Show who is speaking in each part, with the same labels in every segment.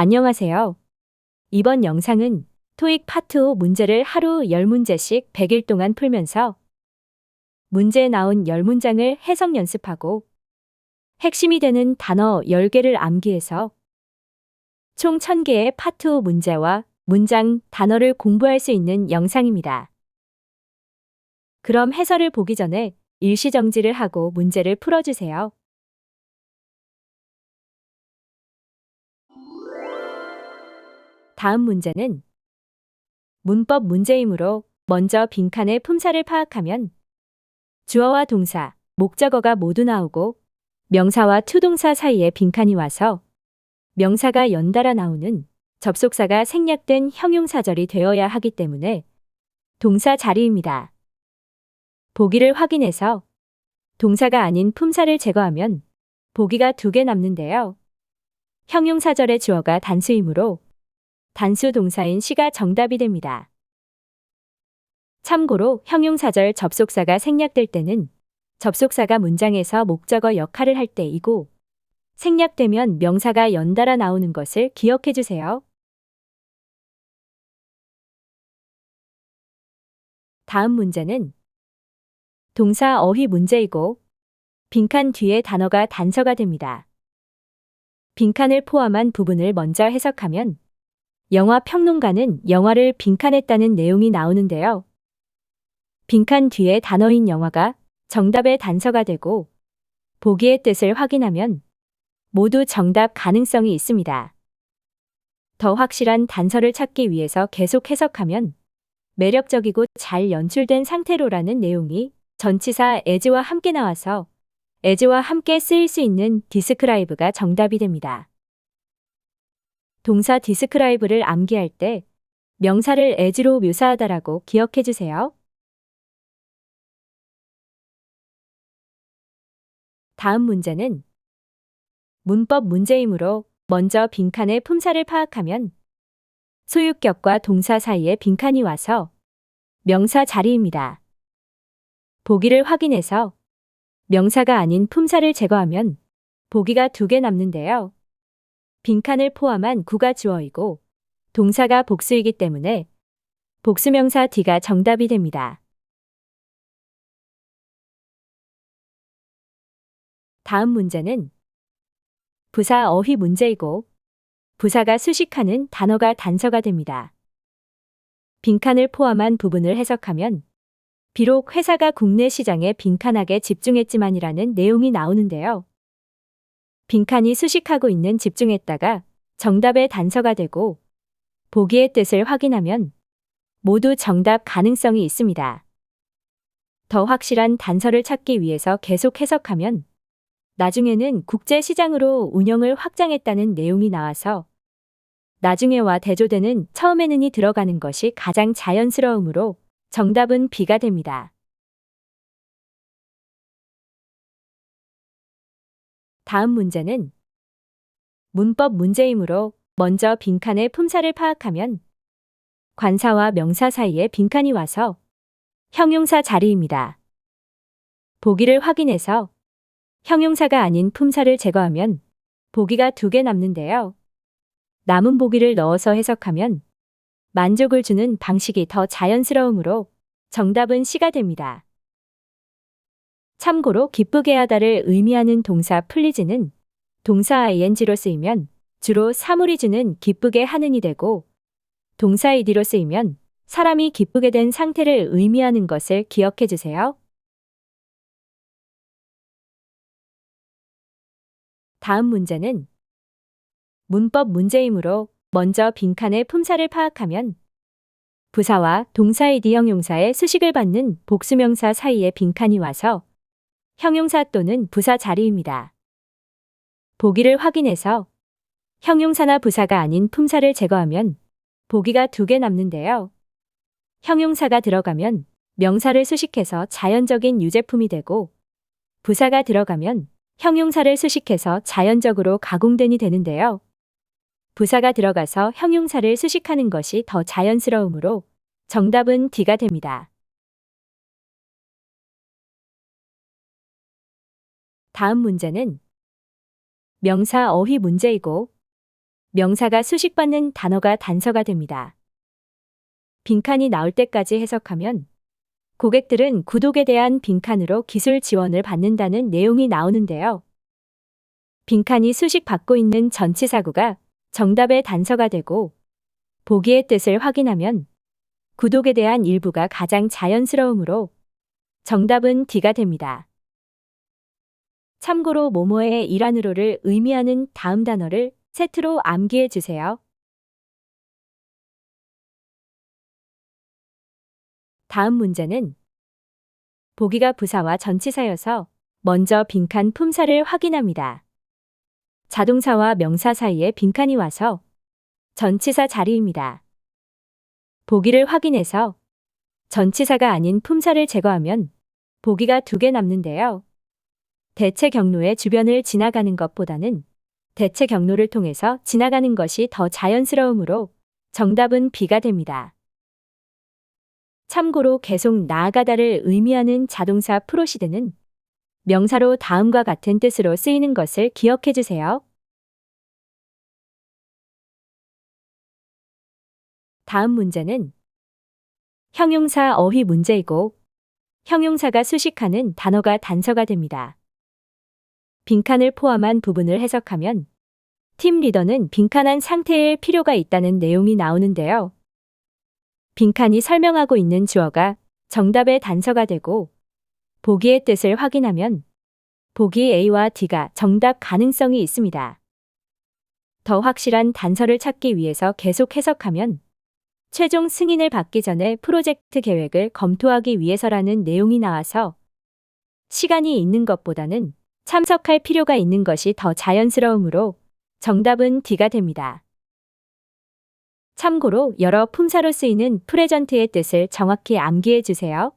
Speaker 1: 안녕하세요. 이번 영상은 토익 파트 5 문제를 하루 10문제씩 100일 동안 풀면서 문제에 나온 10문장을 해석 연습하고 핵심이 되는 단어 10개를 암기해서 총 1000개의 파트 5 문제와 문장, 단어를 공부할 수 있는 영상입니다. 그럼 해설을 보기 전에 일시정지를 하고 문제를 풀어주세요. 다음 문제는 문법 문제이므로 먼저 빈칸의 품사를 파악하면 주어와 동사, 목적어가 모두 나오고 명사와 투동사 사이에 빈칸이 와서 명사가 연달아 나오는 접속사가 생략된 형용사절이 되어야 하기 때문에 동사 자리입니다. 보기를 확인해서 동사가 아닌 품사를 제거하면 보기가 두 개 남는데요. 형용사절의 주어가 단수이므로 단수 동사인 시가 정답이 됩니다. 참고로 형용사절 접속사가 생략될 때는 접속사가 문장에서 목적어 역할을 할 때이고 생략되면 명사가 연달아 나오는 것을 기억해 주세요. 다음 문제는 동사 어휘 문제이고 빈칸 뒤에 단어가 단서가 됩니다. 빈칸을 포함한 부분을 먼저 해석하면 영화 평론가는 영화를 빈칸했다는 내용이 나오는데요. 빈칸 뒤에 단어인 영화가 정답의 단서가 되고 보기의 뜻을 확인하면 모두 정답 가능성이 있습니다. 더 확실한 단서를 찾기 위해서 계속 해석하면 매력적이고 잘 연출된 상태로라는 내용이 전치사 as와 함께 나와서 as와 함께 쓰일 수 있는 디스크라이브가 정답이 됩니다. 동사 디스크라이브를 암기할 때 명사를 as로 묘사하다라고 기억해 주세요. 다음 문제는 문법 문제이므로 먼저 빈칸의 품사를 파악하면 소유격과 동사 사이에 빈칸이 와서 명사 자리입니다. 보기를 확인해서 명사가 아닌 품사를 제거하면 보기가 두 개 남는데요. 빈칸을 포함한 구가 주어이고 동사가 복수이기 때문에 복수명사 D가 정답이 됩니다. 다음 문제는 부사 어휘 문제이고 부사가 수식하는 단어가 단서가 됩니다. 빈칸을 포함한 부분을 해석하면 비록 회사가 국내 시장에 빈칸하게 집중했지만이라는 내용이 나오는데요. 빈칸이 수식하고 있는 집중했다가 정답의 단서가 되고 보기의 뜻을 확인하면 모두 정답 가능성이 있습니다. 더 확실한 단서를 찾기 위해서 계속 해석하면 나중에는 국제시장으로 운영을 확장했다는 내용이 나와서 나중에와 대조되는 처음에는이 들어가는 것이 가장 자연스러우므로 정답은 B가 됩니다. 다음 문제는 문법 문제이므로 먼저 빈칸의 품사를 파악하면 관사와 명사 사이에 빈칸이 와서 형용사 자리입니다. 보기를 확인해서 형용사가 아닌 품사를 제거하면 보기가 두 개 남는데요. 남은 보기를 넣어서 해석하면 만족을 주는 방식이 더 자연스러우므로 정답은 C가 됩니다. 참고로 기쁘게 하다를 의미하는 동사 플리즈는 동사 ing로 쓰이면 주로 사물이 주는 기쁘게 하는이 되고 동사 id로 쓰이면 사람이 기쁘게 된 상태를 의미하는 것을 기억해 주세요. 다음 문제는 문법 문제이므로 먼저 빈칸의 품사를 파악하면 부사와 동사 id 형용사의 수식을 받는 복수명사 사이에 빈칸이 와서 형용사 또는 부사 자리입니다. 보기를 확인해서 형용사나 부사가 아닌 품사를 제거하면 보기가 두 개 남는데요. 형용사가 들어가면 명사를 수식해서 자연적인 유제품이 되고 부사가 들어가면 형용사를 수식해서 자연적으로 가공된이 되는데요. 부사가 들어가서 형용사를 수식하는 것이 더 자연스러우므로 정답은 D가 됩니다. 다음 문제는 명사 어휘 문제이고 명사가 수식받는 단어가 단서가 됩니다. 빈칸이 나올 때까지 해석하면 고객들은 구독에 대한 빈칸으로 기술 지원을 받는다는 내용이 나오는데요. 빈칸이 수식 받고 있는 전치사구가 정답의 단서가 되고 보기의 뜻을 확인하면 구독에 대한 일부가 가장 자연스러우므로 정답은 D가 됩니다. 참고로 모모의 일환으로를 의미하는 다음 단어를 세트로 암기해 주세요. 다음 문제는 보기가 부사와 전치사여서 먼저 빈칸 품사를 확인합니다. 자동사와 명사 사이에 빈칸이 와서 전치사 자리입니다. 보기를 확인해서 전치사가 아닌 품사를 제거하면 보기가 두 개 남는데요. 대체 경로의 주변을 지나가는 것보다는 대체 경로를 통해서 지나가는 것이 더 자연스러우므로 정답은 B가 됩니다. 참고로 계속 나아가다를 의미하는 자동사 프로시드는 명사로 다음과 같은 뜻으로 쓰이는 것을 기억해 주세요. 다음 문제는 형용사 어휘 문제이고 형용사가 수식하는 단어가 단서가 됩니다. 빈칸을 포함한 부분을 해석하면 팀 리더는 빈칸한 상태일 필요가 있다는 내용이 나오는데요. 빈칸이 설명하고 있는 주어가 정답의 단서가 되고 보기의 뜻을 확인하면 보기 A와 D가 정답 가능성이 있습니다. 더 확실한 단서를 찾기 위해서 계속 해석하면 최종 승인을 받기 전에 프로젝트 계획을 검토하기 위해서라는 내용이 나와서 시간이 있는 것보다는 참석할 필요가 있는 것이 더 자연스러우므로 정답은 D가 됩니다. 참고로 여러 품사로 쓰이는 프레전트의 뜻을 정확히 암기해 주세요.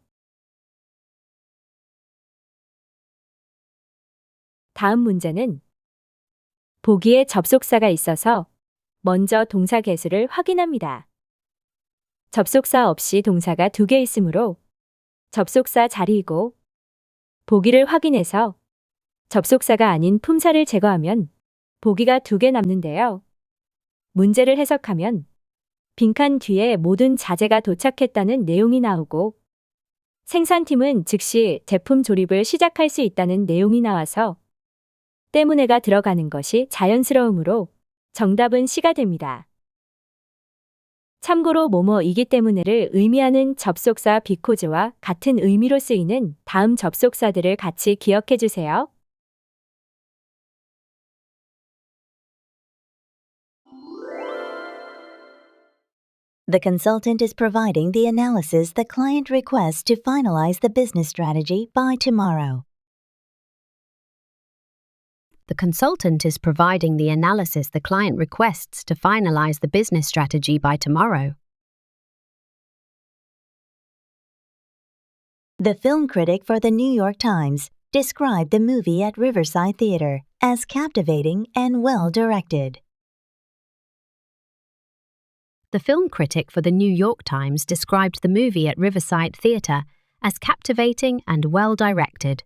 Speaker 1: 다음 문제는 보기에 접속사가 있어서 먼저 동사 개수를 확인합니다. 접속사 없이 동사가 두 개 있으므로 접속사 자리이고 보기를 확인해서 접속사가 아닌 품사를 제거하면 보기가 두 개 남는데요. 문제를 해석하면 빈칸 뒤에 모든 자재가 도착했다는 내용이 나오고 생산팀은 즉시 제품 조립을 시작할 수 있다는 내용이 나와서 때문에가 들어가는 것이 자연스러우므로 정답은 C가 됩니다. 참고로 뭐뭐이기 때문에를 의미하는 접속사 비코즈와 같은 의미로 쓰이는 다음 접속사들을 같이 기억해 주세요.
Speaker 2: The consultant is providing the analysis the client requests to finalize the business strategy by tomorrow.
Speaker 3: The consultant is providing the analysis the client requests to finalize the business strategy by tomorrow.
Speaker 2: The film critic for the New York Times described the movie at Riverside Theater as captivating and well directed.
Speaker 3: The film critic for the New York Times described the movie at Riverside Theatre as captivating and well directed.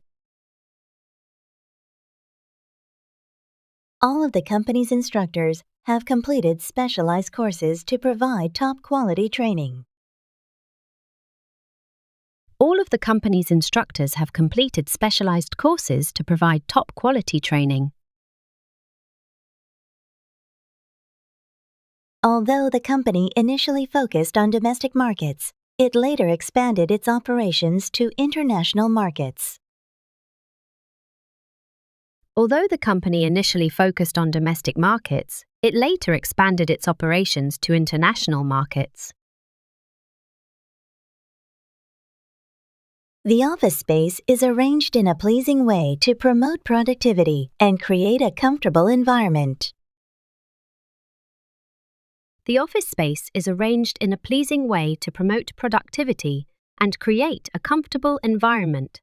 Speaker 2: All of the company's instructors have completed specialized courses to provide top quality training.
Speaker 3: All of the company's instructors have completed specialized courses to provide top quality training.
Speaker 2: Although the company initially focused on domestic markets, it later expanded its operations to international markets.
Speaker 3: Although the company initially focused on domestic markets, it later expanded its operations to international markets.
Speaker 2: The office space is arranged in a pleasing way to promote productivity and create a comfortable environment.
Speaker 3: The office space is arranged in a pleasing way to promote productivity and create a comfortable environment.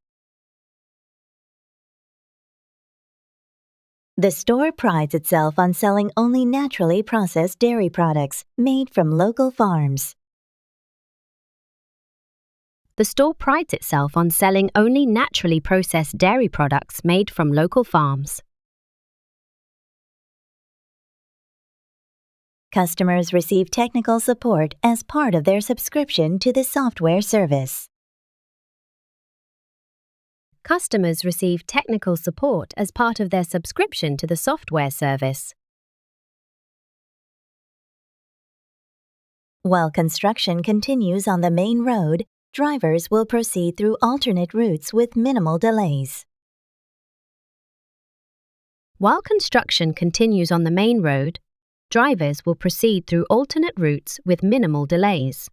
Speaker 2: The store prides itself on selling only naturally processed dairy products made from local farms.
Speaker 3: The store prides itself on selling only naturally processed dairy products made from local farms.
Speaker 2: Customers receive technical support as part of their subscription to the software service.
Speaker 3: Customers receive technical support as part of their subscription to the software service.
Speaker 2: While construction continues on the main road, drivers will proceed through alternate routes with minimal delays.
Speaker 3: While construction continues on the main road, drivers will proceed through alternate routes with minimal delays.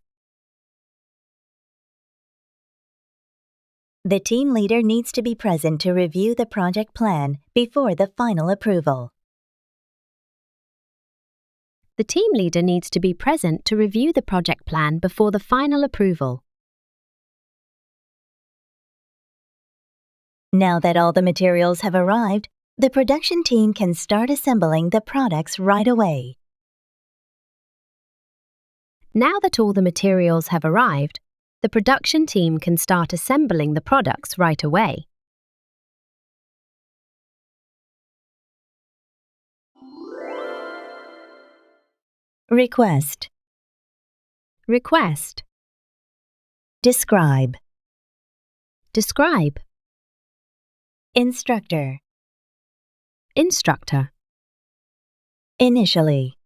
Speaker 2: The team leader needs to be present to review the project plan before the final approval.
Speaker 3: The team leader needs to be present to review the project plan before the final approval.
Speaker 2: Now that all the materials have arrived, the production team can start assembling the products right away.
Speaker 3: Now that all the materials have arrived, the production team can start assembling the products right away.
Speaker 2: Request.
Speaker 3: Request.
Speaker 2: Describe.
Speaker 3: Describe.
Speaker 2: Instructor.
Speaker 3: Instructor.
Speaker 2: Initially.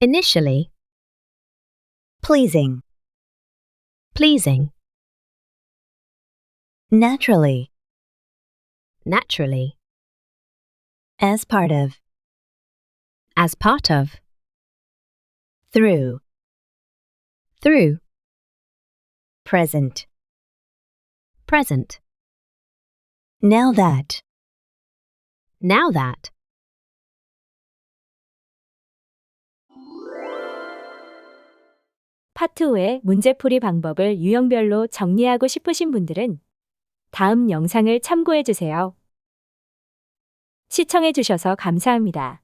Speaker 3: Initially.
Speaker 2: Pleasing.
Speaker 3: Pleasing.
Speaker 2: Naturally.
Speaker 3: Naturally.
Speaker 2: As part of.
Speaker 3: As part of.
Speaker 2: Through.
Speaker 3: Through.
Speaker 2: Present.
Speaker 3: Present.
Speaker 2: Now that.
Speaker 3: Now that.
Speaker 1: 파트 5의 문제풀이 방법을 유형별로 정리하고 싶으신 분들은 다음 영상을 참고해 주세요. 시청해 주셔서 감사합니다.